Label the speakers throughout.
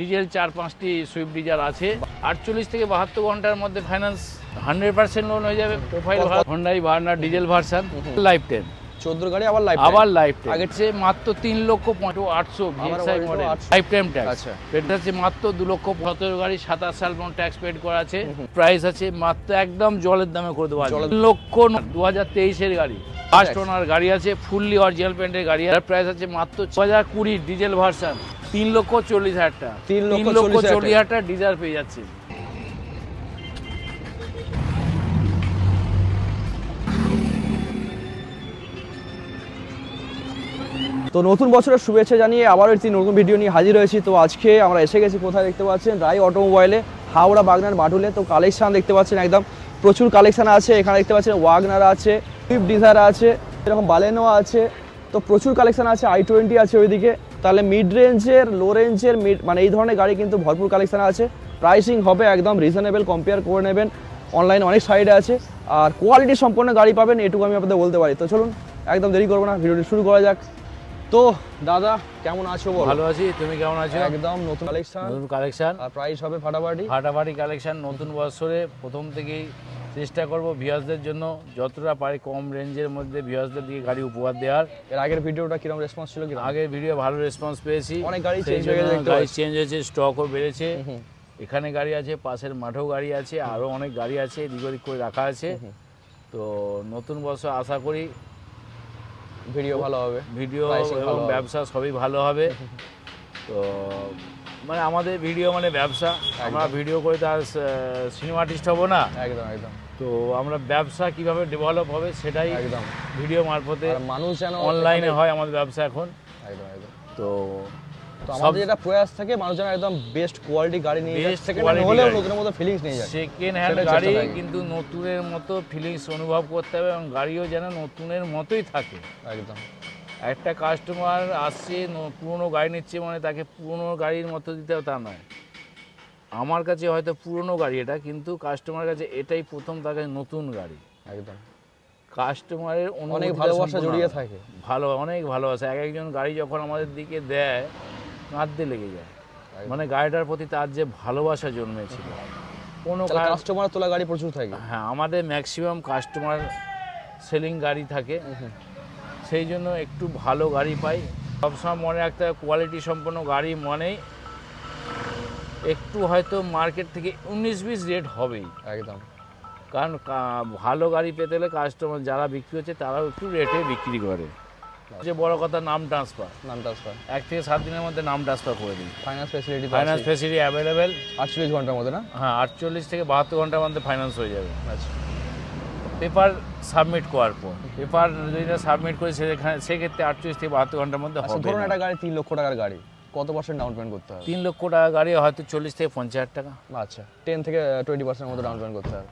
Speaker 1: Diesel চার পাঁচটি Swift desire আছে। আটচল্লিশ থেকে বাহাত্তর ঘণ্টার মধ্যে ফাইন্যান্স হান্ড্রেড পার্সেন্ট লোন হয়ে যাবে। প্রোফাইল হন্ডাই ভার্নার ডিজেল ভার্সান লাইফ টেন
Speaker 2: চোদ্দ গাড়ি আবার লাইফ
Speaker 1: আবার লাইফ টাইম
Speaker 2: আগের
Speaker 1: চেয়ে মাত্র তিন লক্ষ পয়েন্ট আটশো মডেল লাইফ টাইম ট্যাক্স
Speaker 2: আচ্ছা।
Speaker 1: এটা হচ্ছে মাত্র দু লক্ষ সতেরো গাড়ি সাতাশ সাল পর্যন্ত ট্যাক্স পেড করা আছে। প্রাইস আছে মাত্র একদম জলের দামে করে দেওয়া তিন লক্ষ দু হাজার তেইশের গাড়ি। ফার্স্ট ওনার গাড়ি আছে ফুললি অরিজিনাল পেন্টের গাড়ি। আর প্রাইস আছে মাত্র ছ হাজার কুড়ি ডিজেল ভার্সান তিন লক্ষ চল্লিশ হাজার টাকা।
Speaker 2: তিন লক্ষ চল্লিশ হাজার
Speaker 1: টাকা। ডিজার পেয়ে যাচ্ছে।
Speaker 2: তো নতুন বছরের শুভেচ্ছা জানিয়ে আবারও একটি নতুন ভিডিও নিয়ে হাজির হয়েছি। তো আজকে আমরা এসে গেছি কোথায় দেখতে পাচ্ছেন? রায় অটোমোবাইলে, হাওড়া বাগনার বাটুলে। তো কালেকশান দেখতে পাচ্ছেন একদম। প্রচুর কালেকশান আছে। এখানে দেখতে পাচ্ছেন ওয়াগনার আছে, সুইফট ডিজার আছে, এরকম বালেনো আছে। তো প্রচুর কালেকশান আছে। আই টোয়েন্টি আছে ওইদিকে। তাহলে মিড রেঞ্জের লো রেঞ্জের মিড মানে এই ধরনের গাড়ি কিন্তু ভরপুর কালেকশান আছে। প্রাইসিং হবে একদম রিজনেবল কম্পেয়ার করে নেবেন। অনলাইনে অনেক সাইডে আছে। আর কোয়ালিটি সম্পন্ন গাড়ি পাবেন, এটুকু আমি আপনাদের বলতে পারি। তো চলুন, একদম দেরি করব না। ভিডিওটি শুরু করা যাক। তো দাদা কেমন আছো বল?
Speaker 1: ভালো আছি তুমি কেমন আছো?
Speaker 2: একদম নতুন কালেকশন
Speaker 1: নতুন কালেকশন
Speaker 2: আর প্রাইস হবে ফাটাফাটি।
Speaker 1: ফাটাফাটি কালেকশন নতুন বছরে প্রথম থেকেই চেষ্টা করব ভিউয়ার্সদের জন্য। যতটা পারি কম রেঞ্জের মধ্যে ভিউয়ার্সদের দিকে গাড়ি উপহার দেওয়ার।
Speaker 2: এর আগের ভিডিওটা কীরকম রেসপন্স ছিল
Speaker 1: আগের ভিডিও ভালো রেসপন্স পেয়েছি।
Speaker 2: অনেক গাড়ি চেঞ্জ হয়ে গেছে
Speaker 1: গাড়ি চেঞ্জ হয়েছে স্টকও বেড়েছে। এখানে গাড়ি আছে পাশের মাঠেও গাড়ি আছে আরও অনেক গাড়ি আছে এদিক ওদিক করে রাখা আছে। তো নতুন বছর আশা করি
Speaker 2: ভিডিও ভালো হবে
Speaker 1: ভিডিও এবং ব্যবসা সবই ভালো হবে। তো মানে আমাদের ভিডিও মানে ব্যবসা। আমরা ভিডিও করে তার আর সিনেমা আর্টিস্ট হব না।
Speaker 2: একদম একদম।
Speaker 1: তো আমরা ব্যবসা কীভাবে ডেভেলপ হবে সেটাই
Speaker 2: একদম।
Speaker 1: ভিডিও মারফতে
Speaker 2: মানুষ যেন
Speaker 1: অনলাইনে হয় আমাদের ব্যবসা এখন।
Speaker 2: একদম একদম।
Speaker 1: তো
Speaker 2: তো আমাদের যেটা প্রয়াস থাকে মানুষ যেন একদম বেস্ট কোয়ালিটি গাড়ি নিয়ে হলেও নতুনের মতো ফিলিংস নিয়ে যায়।
Speaker 1: সেকেন্ড হ্যান্ড গাড়ি কিন্তু নতুনের মতো ফিলিংস অনুভব করতে হবে এবং গাড়িও যেন নতুনের মতোই থাকে।
Speaker 2: একদম।
Speaker 1: একটা কাস্টমার আসছে পুরনো গাড়ি নিচ্ছে মানে তাকে পুরনো গাড়ির মতো দিতে হবে তা নয়। আমার কাছে হয়তো পুরনো গাড়ি এটা কিন্তু কাস্টমার কাছে এটাই প্রথম তার কাছে নতুন গাড়ি।
Speaker 2: একদম।
Speaker 1: কাস্টমারের
Speaker 2: অনেক ভালোবাসা জড়িয়ে থাকে।
Speaker 1: ভালো অনেক ভালোবাসা। এক একজন গাড়ি যখন আমাদের দিকে দেয় কাঁদতে লেগে যায়। মানে গাড়িটার প্রতি তার যে ভালোবাসা জন্মেছিল। কোনো
Speaker 2: কাস্টমার তোলা গাড়ি প্রচুর থাকে।
Speaker 1: হ্যাঁ আমাদের ম্যাক্সিমাম কাস্টমার সেলিং গাড়ি থাকে। সেই জন্য একটু ভালো গাড়ি পাই। সবসময় মনে রাখতে হবে কোয়ালিটি সম্পন্ন গাড়ি মানেই একটু হয়তো মার্কেট থেকে উনিশ বিশ রেট হবেই।
Speaker 2: একদম।
Speaker 1: কারণ ভালো গাড়ি পেতে হলে কাস্টমার যারা বিক্রি হচ্ছে তারাও একটু রেটে বিক্রি করে। যে বড় কথা নাম ট্রান্সফার
Speaker 2: নাম ট্রান্সফার
Speaker 1: এক থেকে সাত দিনের মধ্যে নাম ট্রান্সফার করে দিই
Speaker 2: finance facility
Speaker 1: finance facility available
Speaker 2: আটচল্লিশ ঘণ্টার মধ্যে না?
Speaker 1: হ্যাঁ আটচল্লিশ থেকে বাহাত্তর ঘণ্টার মধ্যে ফাইন্যান্স হয়ে যাবে।
Speaker 2: আচ্ছা।
Speaker 1: পেপার সাবমিট করার পর। পেপার যদি না সাবমিট করি সেখানে সেক্ষেত্রে আটচল্লিশ থেকে বাহাত্তর ঘণ্টার মধ্যে
Speaker 2: আচ্ছা
Speaker 1: হবে
Speaker 2: ধরুন একটা গাড়ি তিন লক্ষ টাকার গাড়ি। কত পার্সেন্ট ডাউন পেমেন্ট করতে হবে?
Speaker 1: তিন লক্ষ টাকা গাড়ি হয়তো চল্লিশ থেকে পঞ্চাশ হাজার টাকা।
Speaker 2: আচ্ছা টেন থেকে টোয়েন্টি পার্সেন্ট মতো ডাউন পেমেন্ট করতে হবে।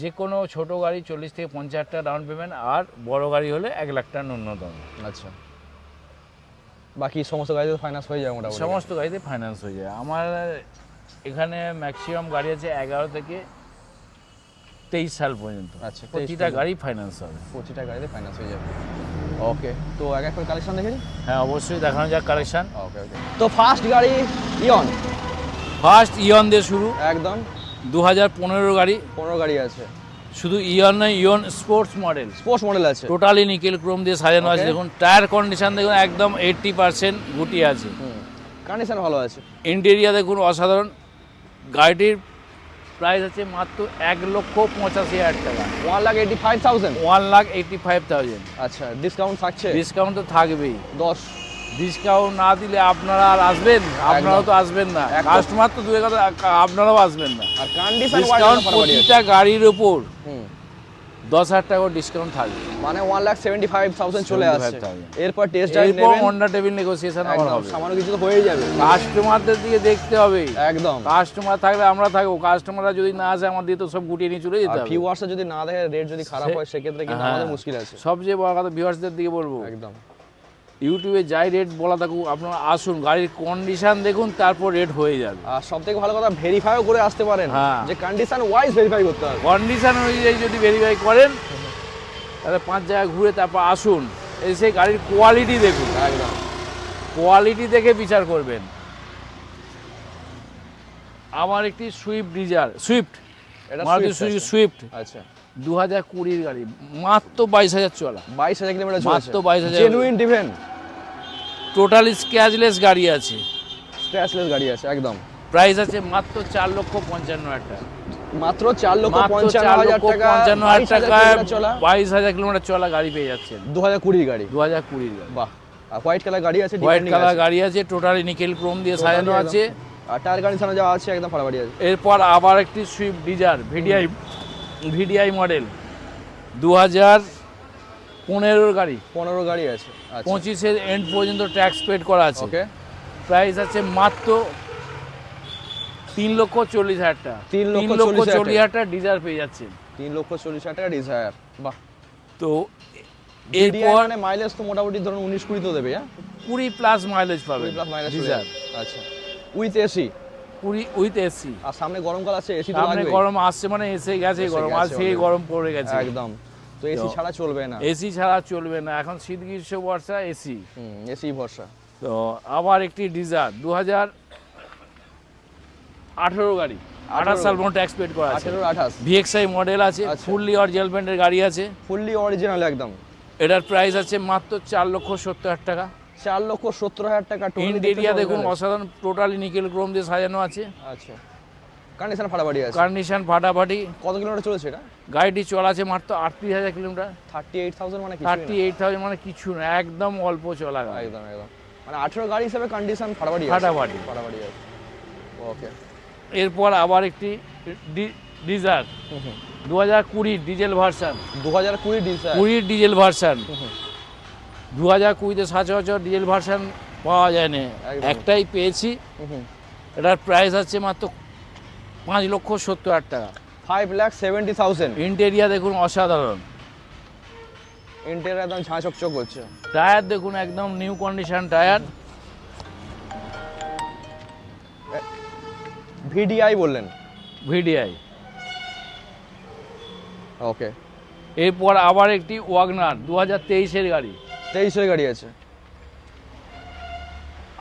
Speaker 1: যে কোনো ছোট গাড়ি চল্লিশ থেকে পঞ্চাশ হাজার টাকা ডাউন পেমেন্ট আর বড় গাড়ি হলে এক লাখ টাকা ন্যূনতম।
Speaker 2: আচ্ছা। বাকি সমস্ত গাড়িতে ফাইন্যান্স হয়ে যাবে মোটামুটি?
Speaker 1: সমস্ত গাড়িতে ফাইন্যান্স হয়ে যায়। আমার এখানে ম্যাক্সিমাম গাড়ি আছে এগারো থেকে তেইশ সাল পর্যন্ত।
Speaker 2: আচ্ছা,
Speaker 1: প্রতিটা গাড়ি ফাইন্যান্স হবে।
Speaker 2: প্রতিটা গাড়িতে ফাইন্যান্স হয়ে যাবে। ওকে তো এক এক কালেকশন দেখে
Speaker 1: হ্যাঁ অবশ্যই দেখানো যাক কালেকশন
Speaker 2: ওকে ওকে তো ফার্স্ট গাড়ি ইয়ন
Speaker 1: ফার্স্ট ইয়ন দিয়ে শুরু।
Speaker 2: একদম।
Speaker 1: দু হাজার পনেরো গাড়ি।
Speaker 2: পনেরো গাড়ি আছে।
Speaker 1: শুধু ইয়ন নয় Eon sports model.
Speaker 2: Sports model আছে।
Speaker 1: টোটালি নিকেল ক্রোম দিয়ে সাজানো আছে। দেখুন টায়ার কন্ডিশন দেখুন একদম এইট্টি পার্সেন্ট গুটি আছে।
Speaker 2: কন্ডিশন ভালো আছে।
Speaker 1: ইন্টেরিয়া দেখুন অসাধারণ। গাড়িটির প্রাইস আছে মাত্র এক লক্ষ পঁচাশি হাজার টাকা।
Speaker 2: One lakh eighty five thousand
Speaker 1: one lakh eighty five thousand
Speaker 2: আচ্ছা ডিসকাউন্ট থাকছে?
Speaker 1: ডিসকাউন্ট তো থাকবেই।
Speaker 2: দশ
Speaker 1: ডিসকাউন্ট না দিলে আপনারা আর আসবেন আপনারাও তো আসবেন না। কাস্টমার তো দূরে কথা আপনারাও আসবেন না।
Speaker 2: আর কন্ডিশন
Speaker 1: ডিসকাউন্ট প্রতিটা গাড়ির উপর দশ হাজার টাকা ডিসকাউন্ট থাকবে।
Speaker 2: মানে one lakh seventy five thousand চলে আসছে। এরপর টেস্ট ড্রাইভ নেবেন।
Speaker 1: টেবিল নেগোসিয়েশন আবার হবে।
Speaker 2: সামান্য কিছু তো হয়ে যাবে।
Speaker 1: কাস্টমারদের দিকে দেখতে হবে।
Speaker 2: একদম।
Speaker 1: কাস্টমার থাকলে আমরা থাকব। কাস্টমাররা যদি না আসে আমার দিয়ে তো সব গুটিয়ে নিয়ে চলে যেতে হবে।
Speaker 2: ভিউয়ার্সটা যদি না দেখে রেট যদি খারাপ হয় সেক্ষেত্রে কিন্তু
Speaker 1: হ্যাঁ।
Speaker 2: আমাদের মুশকিল আছে।
Speaker 1: সবচেয়ে বড় কথা ভিউয়ার্সদের দিকে বলব।
Speaker 2: একদম।
Speaker 1: ইউটিউবে যাই রেট বলা থাকুক আপনারা আসুন গাড়ির কন্ডিশন দেখুন তারপর রেট হয়ে যাবে।
Speaker 2: আর সব থেকে ভালো কথা ভেরিফাইও করে আসতে পারেন।
Speaker 1: হ্যাঁ।
Speaker 2: যে কন্ডিশন ওয়াইজ ভেরিফাই করতে হবে।
Speaker 1: কন্ডিশন অনুযায়ী যদি ভেরিফাই করেন তাহলে পাঁচ জায়গায় ঘুরে তারপর আসুন এসে গাড়ির কোয়ালিটি দেখুন।
Speaker 2: একদম।
Speaker 1: কোয়ালিটি দেখে বিচার করবেন। আমার একটি সুইফট ডিজার সুইফট
Speaker 2: এটা।
Speaker 1: সুইফট
Speaker 2: আচ্ছা।
Speaker 1: দু হাজার কুড়ির গাড়ি। মাত্র বাইশ হাজার চলা।
Speaker 2: বাইশ হাজার কিলোমিটার
Speaker 1: মাত্র 22,000
Speaker 2: জেনুইন ডিভেন
Speaker 1: টোটালি স্ক্যাচলেস গাড়ি আছে।
Speaker 2: স্ক্র্যাচলেস গাড়ি আছে একদম।
Speaker 1: প্রাইস আছে মাত্র চার লক্ষ পঞ্চান্ন হাজার টাকা।
Speaker 2: মাত্র চার লক্ষ পঞ্চান্ন হাজার টাকা।
Speaker 1: পঞ্চান্ন হাজার টাকায় বাইশ হাজার কিলোমিটার চলা। গাড়ি পেয়ে যাচ্ছেন।
Speaker 2: দু হাজার কুড়ির গাড়ি।
Speaker 1: দু হাজার কুড়ির গাড়ি।
Speaker 2: বাহ। আর হোয়াইট কালার গাড়ি আছে
Speaker 1: হোয়াইট কালার গাড়ি আছে টোটালি নিকেল ক্রোম দিয়ে সাজানো আছে।
Speaker 2: আর টায়ার কন্ডিশনে যাওয়া আছে একদম ফাটাফাটি আছে।
Speaker 1: এরপর আবার একটি Swift Dzire VDI VDI model দু হাজার পনেরোর গাড়ি।
Speaker 2: পনেরো গাড়ি আছে। আচ্ছা।
Speaker 1: পঁচিশের এন্ড পর্যন্ত ট্যাক্স পেড করা আছে।
Speaker 2: ওকে
Speaker 1: প্রাইস আছে মাত্র তিন লক্ষ চল্লিশ হাজার টাকা।
Speaker 2: তিন লক্ষ চল্লিশ হাজার
Speaker 1: টাকা। ডিজার পেয়ে যাচ্ছেন
Speaker 2: তিন লক্ষ চল্লিশ হাজার টাকা ডিজায়ার বাহ।
Speaker 1: তো
Speaker 2: এরপর মানে মাইলেজ তো মোটামুটি ধরুন উনিশ কুড়ি তো দেবে হ্যাঁ?
Speaker 1: কুড়ি প্লাস মাইলেজ পাবে।
Speaker 2: প্লাস মাইলেজ আচ্ছা। উইথ এসি
Speaker 1: কুড়ি উইথ এসি
Speaker 2: আর সামনে গরমকাল আছে এসি তো
Speaker 1: সামনে গরম আসছে মানে এসে গেছে গরম আর সেই গরম পড়ে গেছে।
Speaker 2: একদম। তো এসি ছাড়া চলবে না।
Speaker 1: এসি ছাড়া চলবে না। এখন শীত গ্রীষ্ম বর্ষা এসি
Speaker 2: এসি ভরসা
Speaker 1: তো আবার একটি ডিজার দু হাজার আঠেরো গাড়ি। আঠাশ সাল পর্যন্ত পেড করা আছে।
Speaker 2: আঠাশ।
Speaker 1: ভিএক্সআই মডেল আছে। ফুললি অরিজিনাল ব্র্যান্ডের গাড়ি আছে।
Speaker 2: ফুললি অরিজিনাল একদম।
Speaker 1: এটার প্রাইস আছে মাত্র চার লক্ষ সত্তর হাজার টাকা।
Speaker 2: চার লক্ষ সত্তর হাজার টাকা
Speaker 1: ইন্টেরিয়া দেখুন অসাধারণ টোটালি নিকেল ক্রোম দিয়ে সাজানো আছে।
Speaker 2: আচ্ছা। কন্ডিশন ফাটাফাটি আছে।
Speaker 1: কন্ডিশন ফাটাফাটি।
Speaker 2: কত কিলোমিটার চলেছে এটা?
Speaker 1: গাড়িটি চলাছে মাত্র আটত্রিশ হাজার কিলোমিটার।
Speaker 2: থার্টি এইট থাউজেন্ড মানে
Speaker 1: থার্টি এইট থাউজেন্ড মানে কিছু না একদম অল্প চলা
Speaker 2: একদম একদম। মানে আঠেরো গাড়ি হিসেবে কন্ডিশন ফাটাফাটি
Speaker 1: ফাটাফাটি।
Speaker 2: ফাটাফাটি আছে। ওকে
Speaker 1: এরপর আবার একটি ডিজার। দু হাজার কুড়ির ডিজেল ভার্সান।
Speaker 2: দু হাজার কুড়ি ডিজার।
Speaker 1: কুড়ির ডিজেল ভার্সান। দু হাজার কুড়িতে সচরাচর ডিজেল ভার্সান পাওয়া যায় না একটাই পেয়েছি। এটার প্রাইস আছে মাত্র পাঁচ লক্ষ সত্তর হাজার টাকা।
Speaker 2: Five lakh seventy thousand.
Speaker 1: Interior দেখুন অসাধারণ।
Speaker 2: ইন্টেরিয়ার একদম ঝাঁ চকচক করছে
Speaker 1: টায়ার দেখুন একদম নিউ কন্ডিশন টায়ার।
Speaker 2: ভিডিআই বললেন।
Speaker 1: ভিডিআই।
Speaker 2: ওকে।
Speaker 1: এরপর আবার একটি ওয়াগনার দু হাজার তেইশের গাড়ি।
Speaker 2: তেইশের গাড়ি আছে।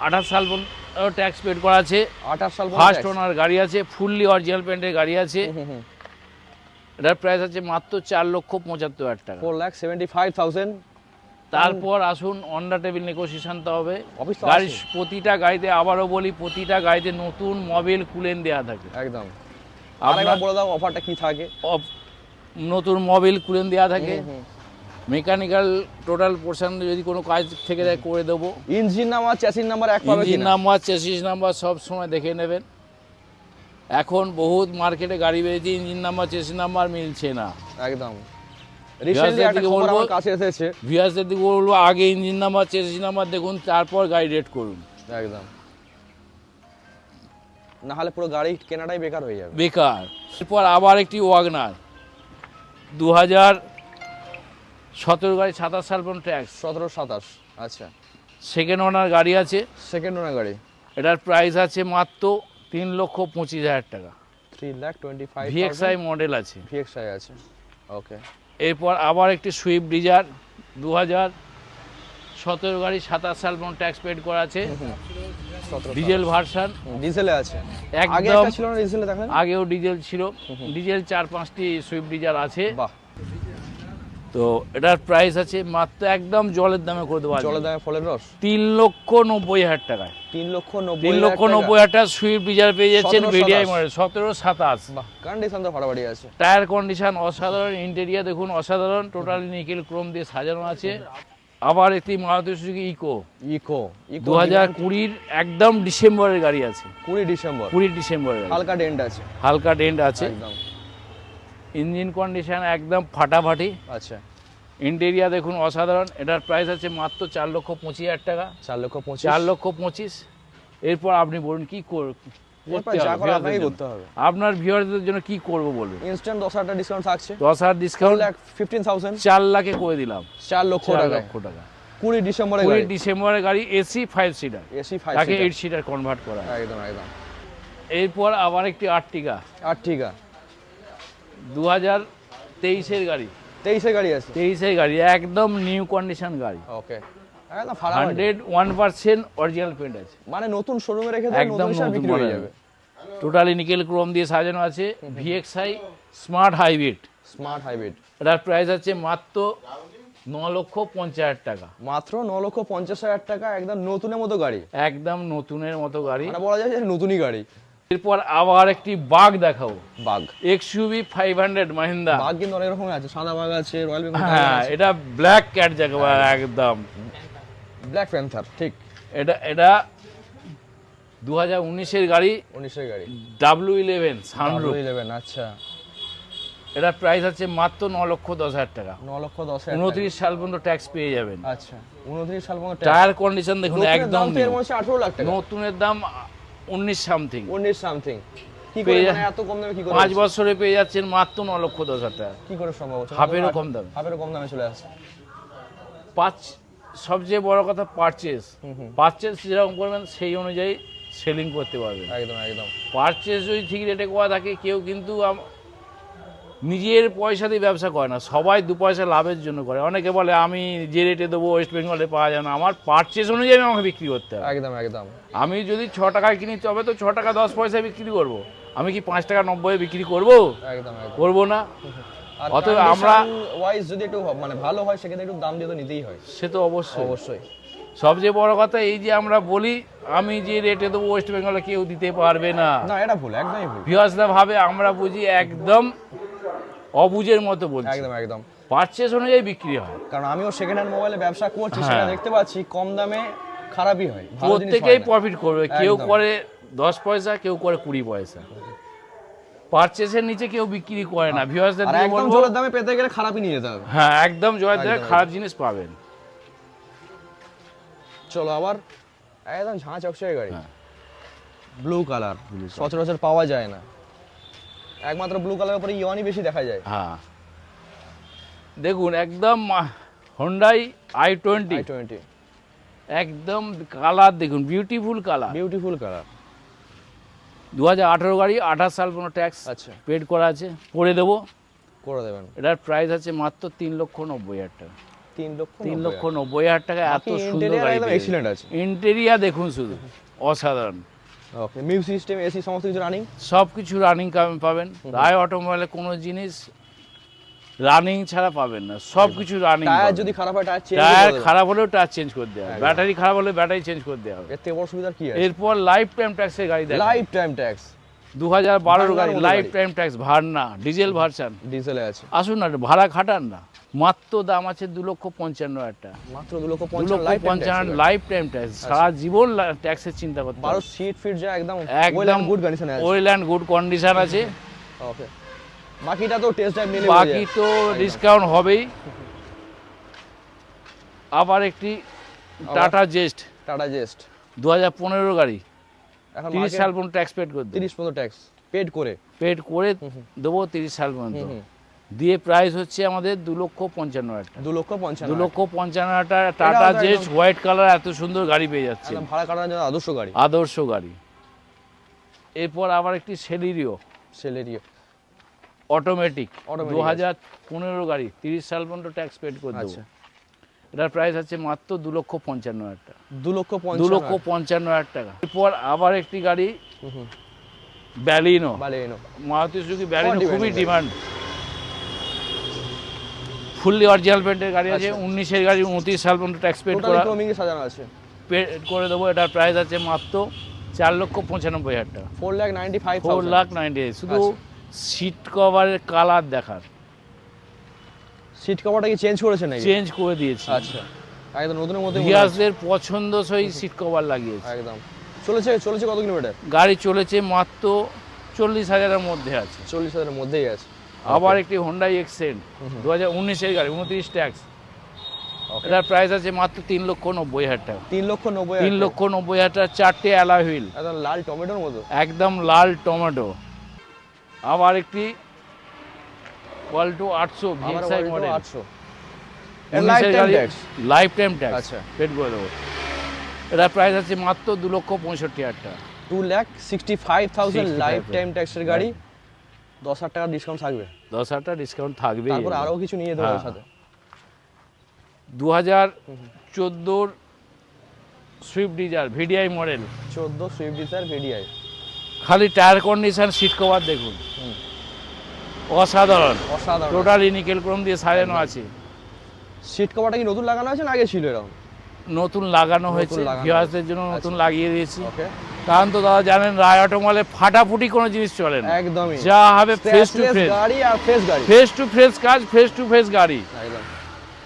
Speaker 1: আঠাশ সাল ট্যাক্স পেড করা আছে।
Speaker 2: আঠাশ সাল
Speaker 1: ফার্স্ট ওনার গাড়ি আছে ফুললি অরিজিনাল পেন্টের গাড়ি আছে। এটার প্রাইস আছে মাত্র চার লক্ষ পঁচাত্তর হাজার টাকা।
Speaker 2: Four lakh seventy five thousand
Speaker 1: তারপর আসুন অন্ডা টেবিল নেগোসিয়েশন তো হবে। গাড়ির প্রতিটা গাড়িতে আবারও বলি প্রতিটা গাড়িতে নতুন মোবিল কুলেন দেওয়া থাকে।
Speaker 2: একদম।
Speaker 1: আপনার
Speaker 2: বলে দাও অফারটা কি থাকে?
Speaker 1: নতুন মোবিল কুলেন দেওয়া থাকে। মেকানিক্যাল টোটাল পোর্শন যদি কোনো কাজ থেকে যায় করে দেবো।
Speaker 2: ইঞ্জিন নাম্বার চ্যাসিস নাম্বার এক পাবে
Speaker 1: ইঞ্জিন নাম্বার চেসিস নাম্বার সব সময় দেখে নেবেন। এখন বহুত মার্কেটে গাড়ি বেরিয়েছে ইঞ্জিন নাম্বার চেসিস নাম্বার মিলছে না।
Speaker 2: একদম।
Speaker 1: ভিয়াসের দিকে বলব আগে ইঞ্জিন নাম্বার চেসিস নাম্বার দেখুন তারপর গাড়ি রেট করুন।
Speaker 2: একদম। না হলে পুরো গাড়ি কেনাটাই বেকার হয়ে যাবে।
Speaker 1: বেকার। এরপর আবার একটি ওয়াগনার। দু হাজার সতেরো গাড়ি সাতাশ সাল পর্যন্ত ট্যাক্স।
Speaker 2: সতেরো সাতাশ। আচ্ছা।
Speaker 1: সেকেন্ড ওনার গাড়ি আছে।
Speaker 2: সেকেন্ড ওনার গাড়ি।
Speaker 1: এটার প্রাইস আছে মাত্র তিন লক্ষ পঁচিশ হাজার টাকা।
Speaker 2: Three lakh twenty five
Speaker 1: VXI model আছে।
Speaker 2: ভিএক্সআই আছে। ওকে
Speaker 1: এরপর আবার একটি সুইফট ডিজার দু হাজার সতেরো গাড়ি সাতাশ সাল পর্যন্ত ট্যাক্স পেড করা আছে। ডিজেল ভার্সান
Speaker 2: ডিজেলে আছে। আগে
Speaker 1: একদম
Speaker 2: ছিল না ডিজেলে দেখেন।
Speaker 1: আগেও ডিজেল ছিল। ডিজেল চার পাঁচটি সুইফট ডিজার আছে।
Speaker 2: বাহ।
Speaker 1: তো এটার প্রাইস আছে মাত্র একদম জলের দামে করে দেওয়া জলের
Speaker 2: দামে ফলের রস?
Speaker 1: তিন লক্ষ নব্বই হাজার টাকায়।
Speaker 2: তিন লক্ষ নব্বই
Speaker 1: তিন লক্ষ নব্বই হাজার টাকা সুইফট ডিজার পেয়ে যাচ্ছেন
Speaker 2: 17
Speaker 1: ভিডিআই মডেল সতেরো সাতাশ।
Speaker 2: কন্ডিশন তো ফাটাফাটি আছে।
Speaker 1: টায়ার কন্ডিশন অসাধারণ ইন্টেরিয়া দেখুন অসাধারণ টোটালি নিকেল ক্রোম দিয়ে সাজানো আছে। আবার একটি Maruti Suzuki Eeco
Speaker 2: Eeco Eeco
Speaker 1: দু হাজার কুড়ির একদম ডিসেম্বরের গাড়ি আছে।
Speaker 2: কুড়ি ডিসেম্বর।
Speaker 1: কুড়ি ডিসেম্বরের
Speaker 2: হালকা ডেন্ট আছে।
Speaker 1: হালকা ডেন্ট আছে।
Speaker 2: একদম।
Speaker 1: ইঞ্জিন কন্ডিশন একদম ফাটাফাটি।
Speaker 2: আচ্ছা।
Speaker 1: ইন্টেরিয়া দেখুন অসাধারণ। এটার প্রাইস আছে মাত্র চার লক্ষ পঁচিশ হাজার টাকা।
Speaker 2: চার লক্ষ পঁচিশ?
Speaker 1: চার লক্ষ পঁচিশ। এরপর আপনি বলুন কি আপনার ভিউয়ারদের জন্য কি করব বলবেন
Speaker 2: ইনস্ট্যান্ট দশ হাজার ডিসকাউন্ট থাকছে।
Speaker 1: দশ হাজার ডিসকাউন্ট
Speaker 2: লাখ ফিফটিন থাউজেন্ড
Speaker 1: চার লাখে করে দিলাম।
Speaker 2: চার লক্ষ টাকা
Speaker 1: লক্ষ টাকা।
Speaker 2: কুড়ি ডিসেম্বরে
Speaker 1: কুড়ি
Speaker 2: গাড়ি
Speaker 1: ডিসেম্বরের গাড়ি AC five seater
Speaker 2: AC five
Speaker 1: তাকে এইট সিটার কনভার্ট করা।
Speaker 2: একদম একদম।
Speaker 1: এরপর আবার একটি আর্টিকা
Speaker 2: আর ঠিক আছে
Speaker 1: দু হাজার তেইশের গাড়ি।
Speaker 2: তেইশে গাড়ি আছে।
Speaker 1: তেইশের গাড়ি একদম নিউ কন্ডিশন গাড়ি।
Speaker 2: Okay
Speaker 1: hundred one percent original paint আছে।
Speaker 2: মানে নতুন শোরুমে রেখে
Speaker 1: একদম
Speaker 2: বিক্রি হয়ে যাবে।
Speaker 1: টোটালি নিকেল ক্রোম দিয়ে সাজানো আছে। VXI smart hybrid
Speaker 2: smart hybrid
Speaker 1: এটার প্রাইস আছে মাত্র ন লক্ষ পঞ্চাশ হাজার টাকা।
Speaker 2: মাত্র ন লক্ষ পঞ্চাশ হাজার টাকা একদম নতুনের মতো গাড়ি।
Speaker 1: একদম নতুনের মতো গাড়ি।
Speaker 2: মানে বলা যায় যে নতুনই গাড়ি।
Speaker 1: এরপর আবার একটি বাঘ দেখাবো।
Speaker 2: বাঘ।
Speaker 1: এক্সইউভি ফাইভ হান্ড্রেড মাহিন্দা
Speaker 2: বাঘ কিন্তু অনেক রকমের আছে সাদা বাঘ আছে রয়্যাল বেঙ্গল
Speaker 1: হ্যাঁ এটা ব্ল্যাক ক্যাট বলে একদম।
Speaker 2: ব্ল্যাক প্যান্থার ঠিক।
Speaker 1: এটা এটা দু হাজার উনিশের গাড়ি।
Speaker 2: উনিশের গাড়ি।
Speaker 1: ডাব্লু ইলেভেন সানরুফ
Speaker 2: ইলেভেন আচ্ছা।
Speaker 1: এটার প্রাইস আছে মাত্র ন লক্ষ দশ হাজার টাকা।
Speaker 2: ন লক্ষ দশ হাজার।
Speaker 1: উনত্রিশ সাল পর্যন্ত ট্যাক্স পেয়ে যাবেন।
Speaker 2: আচ্ছা উনত্রিশ সাল পর্যন্ত
Speaker 1: টায়ার কন্ডিশন দেখুন একদম
Speaker 2: এর আঠারো লাখ টাকা।
Speaker 1: নতুনের দাম উনিশ সামথিং
Speaker 2: উনিশ সামথিং কি করে মানে এত কম দামে কি করে
Speaker 1: পাঁচ? বছরে পেয়ে যাচ্ছেন মাত্র ন লক্ষ দশ হাজার টাকা।
Speaker 2: কি করে সম্ভব হচ্ছে?
Speaker 1: হাফেরও কম দামে।
Speaker 2: হাফেরও কম দামে চলে আসছে।
Speaker 1: পাঁচ সবচেয়ে বড় কথা পারচেস পারচেস যেরকম করবেন সেই অনুযায়ী সেলিং করতে পারবেন।
Speaker 2: একদম একদম।
Speaker 1: পারচেস যদি ঠিক রেটে করা থাকে কেউ কিন্তু নিজের পয়সা দিয়ে ব্যবসা করে না সবাই দু পয়সা লাভের জন্য করে। অনেকে বলে আমি যে রেটে দেবো ওয়েস্ট বেঙ্গলে পাওয়া যায় না। আমার পারচেস অনুযায়ী আমাকে বিক্রি করতে হবে।
Speaker 2: একদম একদম।
Speaker 1: আমি যদি ছ টাকায় কিনি তবে তো ছ টাকা দশ পয়সায় বিক্রি করব। আমি কি পাঁচ টাকা নব্বই বিক্রি করব?
Speaker 2: একদম
Speaker 1: করব না। অতএব আমরা-
Speaker 2: ওয়াইজ যদি একটু মানে ভালো হয় সেক্ষেত্রে একটু দাম দিয়ে তো নিতেই হয়।
Speaker 1: সে তো অবশ্যই।
Speaker 2: অবশ্যই।
Speaker 1: সবচেয়ে বড় কথা এই যে আমরা বলি আমি যে রেটে দেবো ওয়েস্ট বেঙ্গলে কেউ দিতে পারবে না।
Speaker 2: না এটা ভুল একদমই ভুল।
Speaker 1: ভাবে আমরা বুঝি একদম অবুঝের মতো বলছি।
Speaker 2: একদম একদম।
Speaker 1: পারচেস অনুযায়ী বিক্রি হয়।
Speaker 2: কারণ আমিও সেকেন্ড হ্যান্ড মোবাইলে ব্যবসা করছি
Speaker 1: হ্যাঁ।
Speaker 2: সেটা দেখতে পাচ্ছি কম দামে খারাপই হয়
Speaker 1: প্রত্যেকেই প্রফিট করবে। কেউ করে দশ পয়সা কেউ করে কুড়ি পয়সা। পারচেসের নিচে কেউ বিক্রি করে না। ভিওয়াসদের
Speaker 2: আর একদম জলের দামে পেতে গেলে খারাপই নিয়ে যেতে হবে।
Speaker 1: হ্যাঁ একদম দেবে
Speaker 2: একদম,
Speaker 1: খারাপ জিনিস পাবেন।
Speaker 2: চলো আবার একদম ঝাঁ চকচকে গাড়ি।
Speaker 1: হ্যাঁ।
Speaker 2: ব্লু কালার সচরাচর পাওয়া যায় না। একমাত্র ব্লু কালারের উপরে ইয়নই বেশি দেখা যায়।
Speaker 1: হ্যাঁ। দেখুন একদম Hyundai i twenty
Speaker 2: i twenty
Speaker 1: একদম কালার দেখুন বিউটিফুল কালার
Speaker 2: বিউটিফুল কালার
Speaker 1: দু হাজার আঠারো গাড়ি আঠাশ সাল কোনো ট্যাক্স
Speaker 2: আচ্ছা।
Speaker 1: পেড করা আছে। করে দেবো।
Speaker 2: করে দেবেন।
Speaker 1: এটার প্রাইস আছে মাত্র তিন লক্ষ নব্বই হাজার টাকা।
Speaker 2: তিন লক্ষ
Speaker 1: তিন লক্ষ নব্বই হাজার টাকা এত সুন্দর গাড়ি
Speaker 2: excellent আছে।
Speaker 1: ইন্টেরিয়া দেখুন শুধু অসাধারণ।
Speaker 2: ওকে মিউজিক সিস্টেম এসি সমস্ত কিছু রানিং
Speaker 1: সব কিছু রানিং পাবেন। রায় অটোমোবাইলে কোনো জিনিস রানিং ছাড়া পাবেন না। সব কিছু রানিং
Speaker 2: টায়ার যদি খারাপ হয় টায়ার চেঞ্জ
Speaker 1: টায়ার খারাপ হলেও টায়ার চেঞ্জ করে দেওয়া হবে। ব্যাটারি খারাপ হলে ব্যাটারি চেঞ্জ করে দেওয়া হবে।
Speaker 2: এর থেকে বড় সুবিধা কি আছে?
Speaker 1: এরপর লাইফ টাইম ট্যাক্সের গাড়ি দেয়
Speaker 2: লাইফ টাইম ট্যাক্স
Speaker 1: দু হাজার বারোর গাড়ি। Life time tax Verna diesel version
Speaker 2: ডিজেলে আছে।
Speaker 1: আসুন না ভাড়া খাটান না। মাত্র দাম আছে দু লক্ষ পঞ্চান্ন হাজার টাকা।
Speaker 2: মাত্র দু লক্ষ পঞ্চান্ন লাইফ
Speaker 1: টাইম ট্যাক্স সারা জীবন ট্যাক্সের চিন্তা করতে
Speaker 2: বারো সিট ফিট যা একদম
Speaker 1: একদম
Speaker 2: গুড কন্ডিশনে আছে।
Speaker 1: ওয়েল অ্যান্ড গুড কন্ডিশন আছে।
Speaker 2: ওকে বাকিটা তো টেস্ট ড্রাইভ নিলে
Speaker 1: বাকি তো ডিসকাউন্ট হবেই। আবার একটি টাটা জেস্ট
Speaker 2: টাটা জেস্ট
Speaker 1: দু হাজার পনেরো গাড়ি। তিরিশ সাল পর্যন্ত ট্যাক্স পেড করে
Speaker 2: তিরিশ পর্যন্ত ট্যাক্স পেড করে।
Speaker 1: পেড করে দেবো তিরিশ সাল পর্যন্ত। দিয়ে প্রাইস হচ্ছে আমাদের দু লক্ষ পঞ্চান্ন হাজার টাকা।
Speaker 2: দু লক্ষ পঞ্চান্ন
Speaker 1: দু লক্ষ পঞ্চান্ন হাজার টাকা। টাটা জেস্ট হোয়াইট কালার এত সুন্দর গাড়ি পেয়ে যাচ্ছে।
Speaker 2: ভাড়া কাটানোর জন্য আদর্শ গাড়ি।
Speaker 1: আদর্শ গাড়ি। এরপর আবার একটি সেলিরিও
Speaker 2: সেলেরিও
Speaker 1: অটোমেটিক দু হাজার পনেরো গাড়ি। তিরিশ সাল পর্যন্ত ট্যাক্স পেড করে দেবো।
Speaker 2: আচ্ছা।
Speaker 1: এটার প্রাইস আছে মাত্র দু লক্ষ পঞ্চান্ন হাজার টাকা।
Speaker 2: দু লক্ষ
Speaker 1: দু লক্ষ পঞ্চান্ন হাজার টাকা। এরপর আবার একটি গাড়ি Baleno
Speaker 2: Baleno
Speaker 1: Maruti Suzuki Baleno খুবই ডিমান্ড ফুললি অরিজিনাল পেন্টের গাড়ি আছে
Speaker 2: আচ্ছা।
Speaker 1: উনিশের গাড়ি উনত্রিশ সাল পর্যন্ত ট্যাক্স পেড করা।
Speaker 2: সাজানো আছে।
Speaker 1: পেড করে দেবো এটার প্রাইস আছে মাত্র চার লক্ষ পঁচানব্বই হাজার টাকা।
Speaker 2: Four lakh ninety five
Speaker 1: four lakh ninety শুধু সিট কভারের কালার দেখার।
Speaker 2: সিট কভারটা কি চেঞ্জ করেছে নাকি?
Speaker 1: চেঞ্জ করে দিয়েছি।
Speaker 2: আচ্ছা। একদম নতুনের মধ্যে
Speaker 1: ভিয়াসদের পছন্দসই সিট কভার লাগিয়েছে।
Speaker 2: একদম। চলেছে চলেছে কত কিলোমিটার?
Speaker 1: গাড়ি চলেছে মাত্র চল্লিশ হাজারের মধ্যে আছে।
Speaker 2: চল্লিশ হাজারের মধ্যেই আছে।
Speaker 1: আবার একটি হোন্ডাই এক্সেন্ট দু হাজার উনিশের গাড়ি উনত্রিশ ট্যাক্স। এটার প্রাইস আছে মাত্র তিন লক্ষ নব্বই হাজার টাকা।
Speaker 2: তিন লক্ষ নব্বই
Speaker 1: তিন লক্ষ নব্বই হাজার টাকা চারটে অ্যালা হুইল
Speaker 2: লাল টমেটোর মতো।
Speaker 1: একদম লাল টমেটো। আবার একটি ওয়াল্টো আটশো ভিএক্সআই মডেল
Speaker 2: আটশো।
Speaker 1: লাইফ টাইম ট্যাক্স
Speaker 2: আচ্ছা।
Speaker 1: পেড করে দেবো। এটার প্রাইস আছে মাত্র দু লক্ষ পঁয়ষট্টি হাজার টাকা।
Speaker 2: Two lakh sixty five thousand life time ট্যাক্সের গাড়ি। দশ হাজার টাকা ডিসকাউন্ট থাকবে।
Speaker 1: দশ হাজার টাকা ডিসকাউন্ট থাকবে
Speaker 2: তারপরে আরও কিছু নিয়ে দেবো
Speaker 1: হ্যাঁ।
Speaker 2: সাথে।
Speaker 1: দু হাজার চোদ্দোর সুইফট ডিজার ভিডিআই মডেল
Speaker 2: চোদ্দ সুইফট ডিজায়ার ভিডিআই
Speaker 1: খালি টায়ার কন্ডিশন সিট কভার দেখুন। অসাধারণ।
Speaker 2: অসাধারণ।
Speaker 1: টোটালি নিকেল ক্রোম দিয়ে সাজানো আছে।
Speaker 2: সিট কভারটা কি নতুন লাগানো আছে না আগে ছিল এরকম?
Speaker 1: নতুন লাগানো হয়েছে। ভিউয়ার্সদের জন্য নতুন
Speaker 2: আচ্ছা।
Speaker 1: লাগিয়ে দিয়েছি।
Speaker 2: ওকে
Speaker 1: কারণ তো দাদা জানেন রায় অটোমলে ফাটাফুটি কোনো জিনিস চলে না।
Speaker 2: একদমই।
Speaker 1: যা হবে ফেস টু ফেস
Speaker 2: গাড়ি আর ফ্রেশ গাড়ি।
Speaker 1: ফেস টু ফেস কাজ ফেস টু ফেস গাড়ি।
Speaker 2: একদম।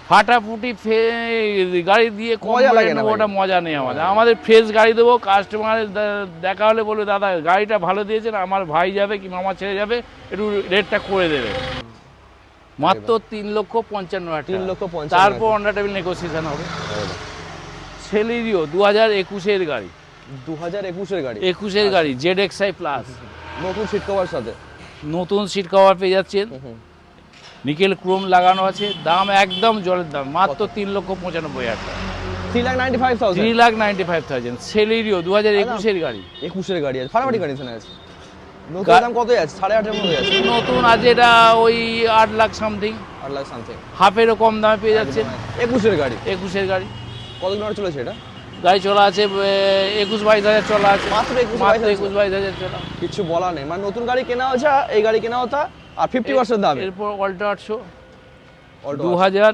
Speaker 1: ফাটাফুটি ফে- গাড়ি দিয়ে কম
Speaker 2: মজা লাগে না
Speaker 1: ওটা মজা নেই আমাদের। আমাদের ফ্রেশ গাড়ি দেবো কাস্টমারের দেখা হলে বলবে দাদা গাড়িটা ভালো দিয়েছেন আমার ভাই যাবে কি মামা ছেড়ে যাবে একটু রেটটা করে দেবে। মাত্র তিন লক্ষ পঞ্চান্ন হাজার
Speaker 2: তিন লক্ষ
Speaker 1: তারপর অন্ডার টেবিল নেগোসিয়েশন হবে। সেলিরিও দু হাজার একুশের গাড়ি।
Speaker 2: দু হাজার একুশের গাড়ি।
Speaker 1: একুশের গাড়ি জেড এক্স আই প্লাস
Speaker 2: নতুন সিট কভার সাথে।
Speaker 1: নতুন সিট কভার পেয়ে যাচ্ছেন। নিকেল ক্রোম লাগানো আছে। দাম একদম জলের দাম মাত্র তিন লক্ষ পঁচানব্বই হাজার টাকা।
Speaker 2: Three lakh ninety five
Speaker 1: three lakh ninety five thousand Celerio দু হাজার একুশের গাড়ি।
Speaker 2: একুশের গাড়ি আছে ফাটাফাটি কন্ডিশনে আছে নতুন দাম কত আছে? সাড়ে আটের মধ্যে আছে।
Speaker 1: নতুন এটা ওই আট লাখ সামথিং
Speaker 2: আট লাখ সামথিং
Speaker 1: হাফেরও কম দামে পেয়ে
Speaker 2: একুশের গাড়ি।
Speaker 1: একুশের গাড়ি।
Speaker 2: কত কিলোমিটার চলেছে এটা?
Speaker 1: গাড়ি চলা আছে একুশ বাইশ হাজার চলা আছে।
Speaker 2: মাত্র একুশ
Speaker 1: একুশ বাইশ হাজার চলা।
Speaker 2: কিছু বলা নেই। মানে নতুন গাড়ি কেনা হচ্ছে এই গাড়ি কেনা হতা আর ফিফটি পার্সেন্ট দামে।
Speaker 1: এরপর অল্টো আটশো। দু হাজার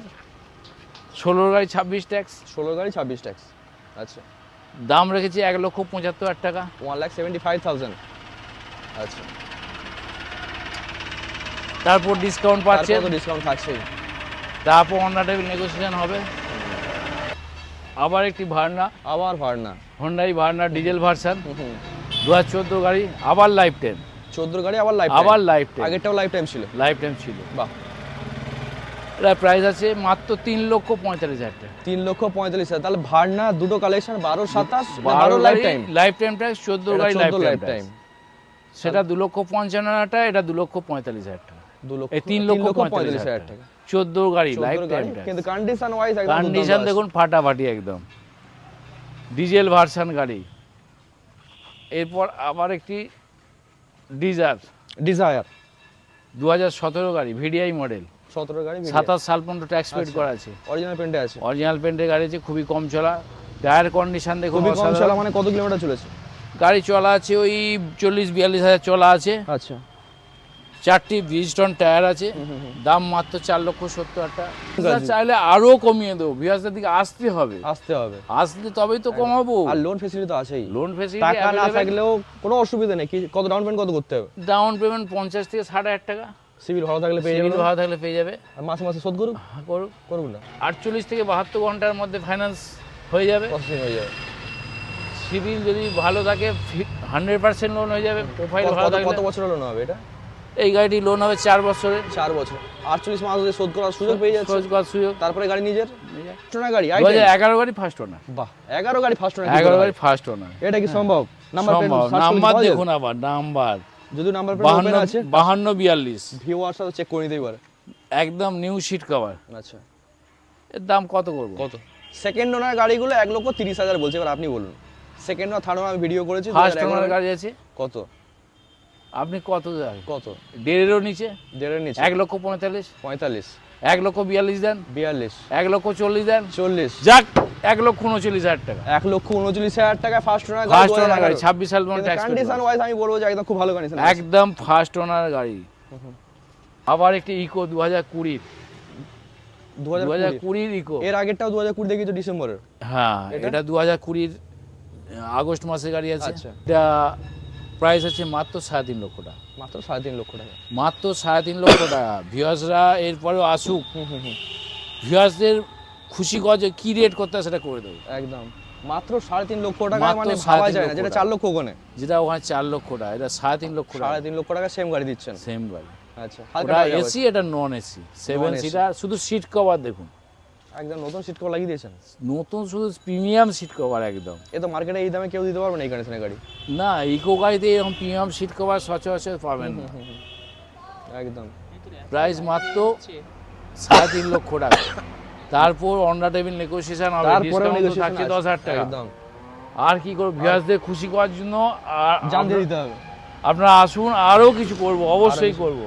Speaker 1: ষোলোর গাড়ি ছাব্বিশ ট্যাক্স
Speaker 2: ষোলো গাড়ি ছাব্বিশ ট্যাক্স আচ্ছা।
Speaker 1: দাম রেখেছি এক লক্ষ পঁচাত্তর হাজার টাকা।
Speaker 2: One lakh seventy five thousand আচ্ছা।
Speaker 1: তারপর ডিসকাউন্ট
Speaker 2: পাচ্ছে ডিসকাউন্ট থাকছেই।
Speaker 1: তারপর অন্ডার টেবিল নেগোসিয়েশন হবে। আবার একটি ভার্না
Speaker 2: আবার ভাড়না।
Speaker 1: হন্ডাই ভার্না ডিজেল ভার্সান দু হাজার চোদ্দ গাড়ি আবার লাইফ টাইম
Speaker 2: চোদ্দ গাড়ি আবার লাইফ
Speaker 1: আবার লাইফ টাইম
Speaker 2: আগেরটাও লাইফ টাইম ছিল।
Speaker 1: লাইফ টাইম ছিল।
Speaker 2: বাহ।
Speaker 1: প্রাইস আছে মাত্র তিন লক্ষ পঁয়তাল্লিশ হাজার টাকা।
Speaker 2: তিন লক্ষ পঁয়তাল্লিশ হাজার। তাহলে ভাড়না দুটো কালেকশন বারো সাতাশ বারো life time
Speaker 1: life time tax চোদ্দ গাড়ি লাইফ টাইম সেটা দু লক্ষ পঞ্চান্ন হাজার টাকা এটা দু লক্ষ পঁয়তাল্লিশ হাজার টাকা।
Speaker 2: দু লক্ষ
Speaker 1: তিন লক্ষ পঁয়তাল্লিশ হাজার টাকা। চোদ্দ গাড়ি লাইফ টাইম
Speaker 2: কিন্তু কন্ডিশন ওয়াইজ একদম
Speaker 1: কন্ডিশন দেখুন ফাটাফাটি একদম। ডিজেল ভার্সন গাড়ি। এরপর আবার একটি ডিজার
Speaker 2: ডিজায়ার
Speaker 1: দু হাজার সতেরো গাড়ি ভিডিআই মডেল
Speaker 2: সতেরো গাড়ি
Speaker 1: সাতাশ সাল পর্যন্ত ট্যাক্স পেড
Speaker 2: আচ্ছা।
Speaker 1: করা আছে।
Speaker 2: অরিজিনাল পেন্টে আছে।
Speaker 1: অরিজিনাল পেন্টের গাড়ি আছে খুবই কম চলা। টায়ার কন্ডিশন দেখুন
Speaker 2: খুবই কম চলা মানে কত কিলোমিটার চলেছে?
Speaker 1: গাড়ি চলা আছে ওই চল্লিশ বিয়াল্লিশ হাজার চলা আছে।
Speaker 2: আচ্ছা।
Speaker 1: চারটি বিশ টন টায়ার আছে। দাম মাত্র চার লক্ষ সত্তর হাজার টাকা। চাইলে আরও কমিয়ে দেবো। বিহাসের দিকে আসতে হবে।
Speaker 2: আসতে হবে।
Speaker 1: আসলে তবেই তো কমাবো।
Speaker 2: আর লোন ফেসিলিটি তো আছেই।
Speaker 1: লোন
Speaker 2: টাকা না থাকলেও কোনো অসুবিধা নেই। কত ডাউন পেমেন্ট কত করতে হবে?
Speaker 1: ডাউন পেমেন্ট পঞ্চাশ থেকে ষাট হাজার টাকা।
Speaker 2: সিভিল ভালো থাকলে পেয়ে
Speaker 1: সিভিল ভালো থাকলে পেয়ে যাবে।
Speaker 2: আর মাসে মাসে শোধ করুক?
Speaker 1: হ্যাঁ, করুক।
Speaker 2: করুক না।
Speaker 1: আটচল্লিশ থেকে বাহাত্তর ঘণ্টার মধ্যে ফাইন্যান্স হয়ে যাবে।
Speaker 2: হয়ে যাবে।
Speaker 1: সিভিল যদি ভালো থাকে হান্ড্রেড পার্সেন্ট লোন হয়ে যাবে। প্রোফাইল ভালো
Speaker 2: কত- কত বছর লোন হবে এটা?
Speaker 1: এই গাড়িটি লোন হবে চার বছরে।
Speaker 2: চার বছর। আটচল্লিশ মাস ধরে শোধ করার সুযোগ পেয়ে যাচ্ছে।
Speaker 1: খরচ করার সুযোগ।
Speaker 2: তারপরে গাড়ি নিজের? টোনা গাড়ি
Speaker 1: দু হাজার এগারো গাড়ি ফার্স্ট ওনার
Speaker 2: বাহ এগারো গাড়ি ফার্স্ট ওনার
Speaker 1: এগারো গাড়ি ফার্স্ট ওনার
Speaker 2: এটা কি সম্ভব? নাম্বার
Speaker 1: নাম্বার দেখুন আবার নাম্বার।
Speaker 2: যদি নাম্বার প্লেট আছে?
Speaker 1: বাহান্ন বিয়াল্লিশ।
Speaker 2: ভিউয়ার সাথে চেক করে নিতেই পারে।
Speaker 1: একদম নিউ সিট কভার
Speaker 2: আচ্ছা।
Speaker 1: এর দাম কত করব?
Speaker 2: কত? সেকেন্ড ওনার গাড়িগুলো এক লক্ষ তিরিশ হাজার বলছে এবার আপনি বলুন। সেকেন্ড ওনার থার্ড ওনার আমি ভিডিও করেছি
Speaker 1: ফার্স্ট ওনার গাড়ি আছে?
Speaker 2: কত?
Speaker 1: আপনি কত দেন?
Speaker 2: কত? দেড়েরও
Speaker 1: নিচে?
Speaker 2: দেড়ের নিচে।
Speaker 1: এক লক্ষ পঁয়তাল্লিশ।
Speaker 2: পঁয়তাল্লিশ।
Speaker 1: এক লক্ষ বিয়াল্লিশ দেন?
Speaker 2: বিয়াল্লিশ।
Speaker 1: এক লক্ষ চল্লিশ দেন?
Speaker 2: চল্লিশ।
Speaker 1: যাক এক লক্ষ উনচল্লিশ হাজার টাকা।
Speaker 2: এক লক্ষ উনচল্লিশ হাজার টাকা ফার্স্ট ওনার
Speaker 1: ফার্স্ট ওনার গাড়ি ছাব্বিশ সাল ট্যাক্স
Speaker 2: কন্ডিশন ওয়াইজ আমি বলব যে একদম খুব ভালো কন্ডিশন
Speaker 1: একদম ফার্স্ট ওনার গাড়ি। আবার একটি ইকো দু হাজার কুড়ির
Speaker 2: দু
Speaker 1: হাজার কুড়ির ইকো
Speaker 2: এর আগেরটাও দু হাজার কুড়ি দেখেছি ডিসেম্বরের
Speaker 1: হ্যাঁ
Speaker 2: এটা?
Speaker 1: দু হাজার কুড়ির আগস্ট মাসের গাড়ি আছে।
Speaker 2: আচ্ছা।
Speaker 1: এটা প্রাইস আছে মাত্র সাড়ে তিন লক্ষ টাকা।
Speaker 2: মাত্র সাড়ে তিন লক্ষ টাকা।
Speaker 1: মাত্র সাড়ে তিন লক্ষ টাকা। ভিউয়ার্সরা এরপরেও আসুক। ভিউয়ার্সদের খুশি গজে কি রেট করতে হয় সেটা করে দেবো।
Speaker 2: একদম। মাত্র সাড়ে তিন লক্ষ টাকা মানে ভাবা যায় না যেটা চার লক্ষ ওখানে।
Speaker 1: যেটা ওখানে চার লক্ষ টাকা এটা সাড়ে তিন লক্ষ
Speaker 2: সাড়ে তিন লক্ষ টাকা সেম গাড়ি দিচ্ছেন।
Speaker 1: সেম গাড়ি।
Speaker 2: আচ্ছা
Speaker 1: ওটা এসি এটা নন এসি সেভেন সিটার শুধু সিট কভার দেখুন।
Speaker 2: একদম নতুন সিট কভার লাগিয়ে দিয়েছেন?
Speaker 1: নতুন শুধু প্রিমিয়াম সিট কভার একদম।
Speaker 2: এ তো মার্কেটে এই দামে কেউ দিতে পারবে না এই কন্ডিশনের গাড়ি।
Speaker 1: না ইকো গাড়িতে এরকম প্রিমিয়াম সিট কভার সচরাচর পাবেন না।
Speaker 2: একদম।
Speaker 1: প্রাইস মাত্র সাড়ে তিন লক্ষ টাকা। তারপর অন্ডা টেবিল নেগোসিয়েশন হবে ডিসকাউন্ট থাকছে দশ হাজার টাকা।
Speaker 2: একদম।
Speaker 1: আর কি করব ভিউয়ার্সদের খুশি করার জন্য আর
Speaker 2: জানতে দিতে হবে।
Speaker 1: আপনারা আসুন আরও কিছু করব অবশ্যই করব।